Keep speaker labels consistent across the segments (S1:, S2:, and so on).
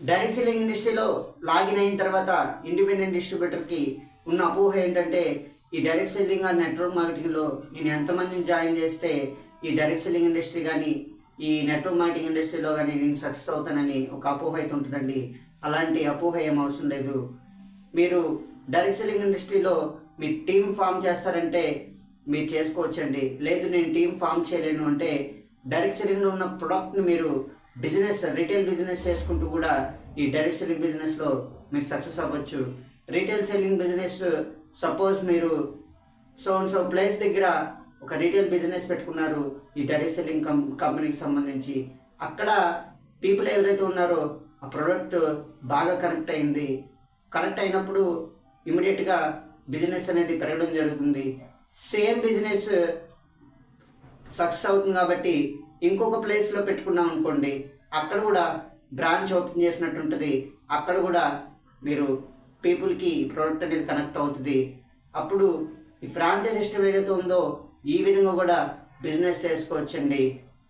S1: Direct selling ఇండస్ట్రీలో login అయిన తర్వాత ఇండిపెండెంట్ డిస్ట్రిబ్యూటర్కి ఉన్న అపోహ ఏంటంటే ఈ డైరెక్ట్ సెల్లింగ్ ఆ నెట్వర్క్ మార్కెటింగ్లో నేను ఎంతమందిని జాయిన్ చేస్తే ఈ డైరెక్ట్ సెల్లింగ్ ఇండస్ట్రీ కానీ ఈ నెట్వర్క్ మార్కెటింగ్ ఇండస్ట్రీలో కానీ నేను సక్సెస్ అవుతానని ఒక అపోహ అయితే ఉంటుందండి. అలాంటి అపోహ ఏం అవసరం లేదు. మీరు డైరెక్ట్ సెల్లింగ్ ఇండస్ట్రీలో మీ టీం ఫామ్ చేస్తారంటే మీరు చేసుకోవచ్చండి. లేదు నేను టీం ఫామ్ చేయలేను అంటే డైరెక్ట్ సెల్లింగ్లో ఉన్న ప్రోడక్ట్ని మీరు బిజినెస్ రీటైల్ బిజినెస్ చేసుకుంటూ కూడా ఈ డైరెక్ట్ సెల్లింగ్ బిజినెస్లో మీరు సక్సెస్ అవ్వచ్చు. రీటైల్ సెల్లింగ్ బిజినెస్ సపోజ్ మీరు సో అండ్ సో ప్లేస్ దగ్గర ఒక రీటైల్ బిజినెస్ పెట్టుకున్నారు ఈ డైరెక్ట్ సెల్లింగ్ కం కంపెనీకి సంబంధించి. అక్కడ పీపుల్ ఎవరైతే ఉన్నారో ఆ ప్రోడక్ట్ బాగా కనెక్ట్ అయింది. కనెక్ట్ అయినప్పుడు ఇమీడియట్గా బిజినెస్ అనేది పెరగడం జరుగుతుంది. సేమ్ బిజినెస్ సక్సెస్ అవుతుంది కాబట్టి ఇంకొక ప్లేస్లో పెట్టుకున్నాం అనుకోండి అక్కడ కూడా బ్రాంచ్ ఓపెన్ చేసినట్టు ఉంటుంది అక్కడ కూడా మీరు పీపుల్కి ప్రోడక్ట్ అనేది కనెక్ట్ అవుతుంది. అప్పుడు ఈ ఫ్రాంచైజ్ సిస్టమ్ ఏదైతే ఉందో ఈ విధంగా కూడా బిజినెస్ చేసుకోవచ్చండి.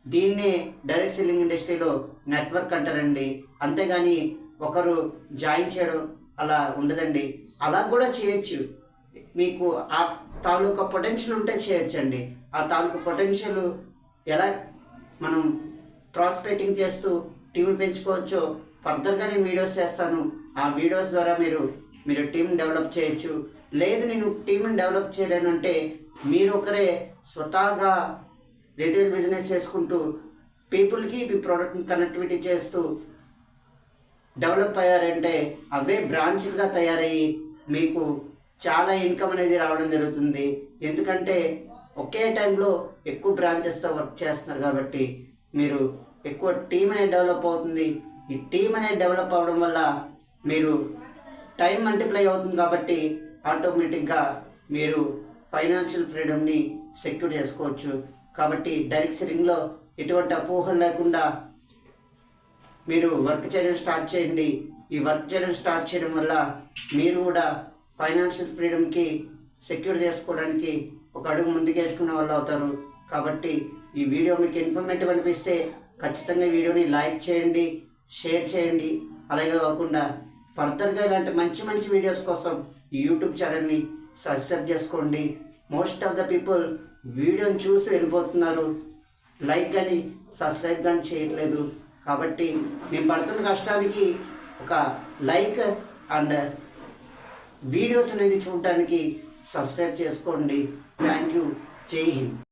S1: దీన్నే డైరెక్ట్ సెల్లింగ్ ఇండస్ట్రీలో నెట్వర్క్ అంటారండి. అంతేగాని ఒకరు జాయిన్ చేయడం అలా ఉండదండి. అలా కూడా చేయొచ్చు. మీకు ఆ తాలూకా పొటెన్షియల్ ఉంటే చేయొచ్చండి. ఆ తాలూకా పొటెన్షియల్ ఎలా మనం ప్రాస్పెక్టింగ్ చేస్తూ టీం పెంచుకోవచ్చో. ఫర్దర్గా నేను వీడియోస్ చేస్తాను. ఆ వీడియోస్ ద్వారా మీరు మీరు టీం డెవలప్ చేయొచ్చు. లేదు నేను టీంని డెవలప్ చేయలేను అంటే మీరు ఒకరే స్వతహాగా రిటైల్ బిజినెస్ చేసుకుంటూ పీపుల్కి మీ ప్రోడక్ట్ని కనెక్టివిటీ చేస్తూ డెవలప్ అయ్యారంటే అవే బ్రాంచ్లుగా తయారయ్యి మీకు చాలా ఇన్కమ్ అనేది రావడం జరుగుతుంది. ఎందుకంటే ఒకే టైంలో ఎక్కువ బ్రాంచెస్తో వర్క్ చేస్తున్నారు కాబట్టి మీరు ఎక్కువ టీం అనేది డెవలప్ అవుతుంది. ఈ టీం అనేది డెవలప్ అవడం వల్ల మీరు టైం మల్టిప్లై అవుతుంది కాబట్టి ఆటోమేటిక్గా మీరు ఫైనాన్షియల్ ఫ్రీడమ్ని సెక్యూర్ చేసుకోవచ్చు. కాబట్టి డైరెక్ట్ సెల్లింగ్లో ఎటువంటి అపోహలు లేకుండా మీరు వర్క్ చేయడం స్టార్ట్ చేయండి. ఈ వర్క్ చేయడం స్టార్ట్ చేయడం వల్ల మీరు కూడా ఫైనాన్షియల్ ఫ్రీడమ్కి సెక్యూర్ చేసుకోవడానికి ఒక అడుగు ముందుకు వేసుకున్న వాళ్ళు అవుతారు. కాబట్టి ఈ వీడియో మీకు ఇన్ఫర్మేటివ్ అనిపిస్తే ఖచ్చితంగా వీడియోని లైక్ చేయండి షేర్ చేయండి. అలాగే కాకుండా ఫర్దర్గా ఇలాంటి మంచి మంచి వీడియోస్ కోసం ఈ యూట్యూబ్ ఛానల్ని సబ్స్క్రైబ్ చేసుకోండి. మోస్ట్ ఆఫ్ ద పీపుల్ వీడియోని చూసి వెళ్ళిపోతున్నారు. లైక్ కానీ సబ్స్క్రైబ్ కానీ చేయట్లేదు. కాబట్టి నేను పడుతున్న కష్టానికి ఒక లైక్ అండ్ వీడియోస్ అనేది చూడటానికి సబ్స్క్రైబ్ చేసుకోండి. థ్యాంక్ యూ జై హింద్